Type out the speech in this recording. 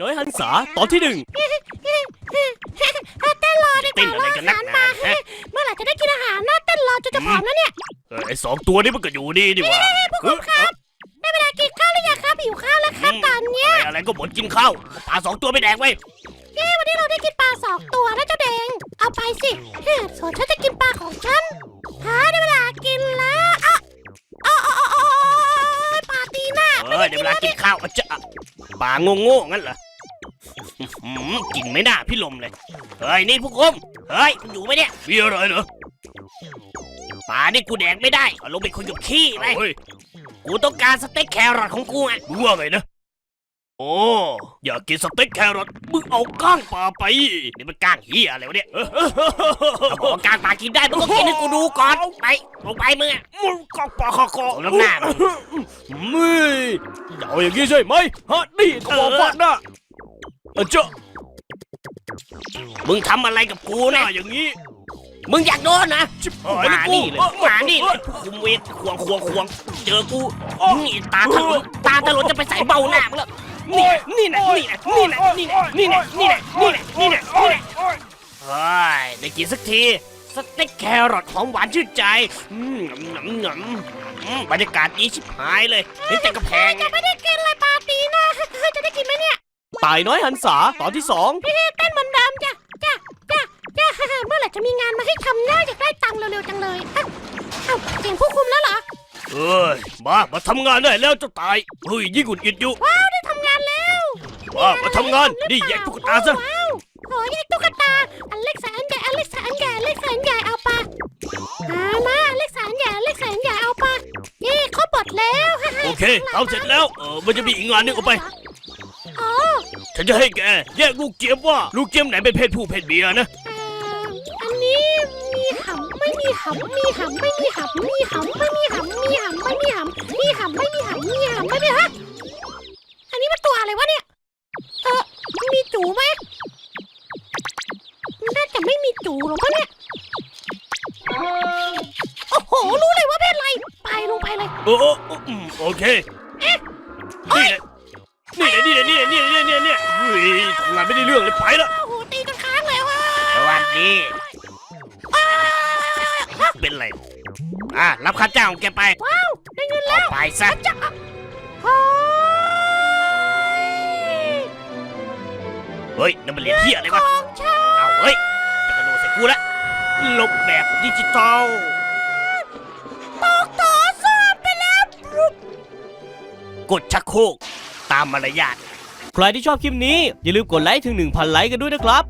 น้อยหันษาตอนที่หนึ่ง เต้นรอดีกเต้นว่าอะไรกันนักหนาฮะเมื่อไหร่จะได้กินอาหารน่าเต้นรอจนจะผอมแล้วเนี่ยเออไอสองตัวนี้มันก็อยู่ดีดีวะพวกคุณครับได้เวลากินข้าวหรือยังครับหิวข้าวแล้วครับตอนเนี้ยอะไรอะไรก็บ่นกินข้าวปลาสองตัวไม่แดกไว้ยเย้วันนี้เราได้กินปลาสองตัวแล้วเจ้าแดง เอาไปสิเฮ้ยส่วนฉันจะกินปลาของฉันหาได้เวลากินแล้วอะอ๋ออ๋ออ๋ออ๋อปลาตีหน้าเออเดี๋ยวเวลากินข้าวเอาจะปลาโง่โง่ๆงั้นเหรอ อื้อหือกินไม่น่าพี่ลมเลย เฮ้ยนี่ผู้คุมเฮ้ยคุณอยู่ไหมเนี่ยมีอะไรเหรอปลานี่กูแดกไม่ได้เอาลงไปคุยกับขี้ไปกูต้องการสเต็กแครอทของกูไงมึงว่าไงนะ โอ้อยากกินสเต็กแครอทมึงเอาก้างปลาไปนี่มันก้างเหี้ยอะไรวะเนี่ยถ้าบอกว่าก้างปลากินได้มึงก็กินให้กูดูก่อนไปลงไปมึงอะมึงก้างปลาคอคอน้ำหน้ามึง มึยจะเอาอย่างนี้ใช่ไหมฮะนี่ก็บอกฟังนะเออเจ้ามึงทำอะไรกับกูหน้านะอย่างนี้ มึงอยากโดนนะชิบหายมาแล้วกูนี่เลยมานี่เลยคุมเวทควงควงควงเจอกูนี่ตาถลนตาถลนจะไปใส่เบ้าหน้ามึงแล้วนี่นี่นะนี่นะนี่นะนี่นะนี่นะนี่นะนี่นะนี่นะนี่นะเฮ้ยได้กินสักทีสเต็กแครอทหอมหวานชื่นใจอืมหนำหนำอืมบรรยากาศดีชิบหายเลยเห็นแต่กระแพงไงจะไม่ได้กินเลยป ตายน้อยหันษาตอนที่สองพี่เต้นเหมือนเดิมจ้ะจ้ะจ้ะจ้ะเมื่อไหร่จะมีงานมาให้ทำหน้าอยากได้ตังค์เร็วๆจังเลยอะเอ้าเสียงผู้คุมแล้วเหรอ เอ้ยมามาทำงานได้แล้วเจ้าตายเฮ้ยยิ่งหงุดหงิดอยู่ว้าวได้ทำงานแล้วว่ามาทำงานนี่แยกตุ๊กตาซะ ว้าวโอ้ยแยกตุ๊กตา อันเล็กแสนใหญ่อันเล็กแสนใหญ่อันเล็กแสนใหญ่เอาปะมามาอันเล็กแสนใหญ่อันเล็กแสนใหญ่เอาปะนี่เขาบดแล้วโอเคเอาเสร็จแล้วเออมันจะมีอีกงานหนึงเอาไปอ๋อ ฉันจะให้แกแยกลูกเจี๊ยบว่าลูกเจี๊ยบไหนเป็นเพศผู้เพศเมียนะเอ่ออันนี้มีหำไม่มีหำมีหำไม่มีหำมีหำไม่มีหำมีหำไม่มีหำมีหำไม่มีหำมีหำไม่มีฮะอันนี้มันตัวอะไรวะเนี่ยเออมีจูไหมน่าจะไม่มีจูหรอกวะเนี่ยโอ้โหรู้เลยว่าเป็นอะไรไปลงไปเลย โอ้โอ้โอ้อืมโอเคนี่แหละ นี่แหละนี่แหละนี่แหละนี่แหละนี่แหละนี่แหละเฮ้ยทำงานไม่ได้เรื่องเลยไปละโอ้โหตีจนค้างเลยว่ะสวัสดีเป็นไรอะรับค่าจ้างของแกไปว้าวได้เงินแล้วไปซะจะโอ้ยเฮ้ยนั่นมันเหรียญเที่ยอะไรวะองฉันเอาเฮ้ยจะกระโดดใส่กูละลบแบบดิจิตอลตกต่อสอบไปแล้วปรุบกดชักโครก ตามมารยาท ใครที่ชอบคลิปนี้อย่าลืมกดไลค์ถึง 1,000 ไลค์กันด้วยนะครับ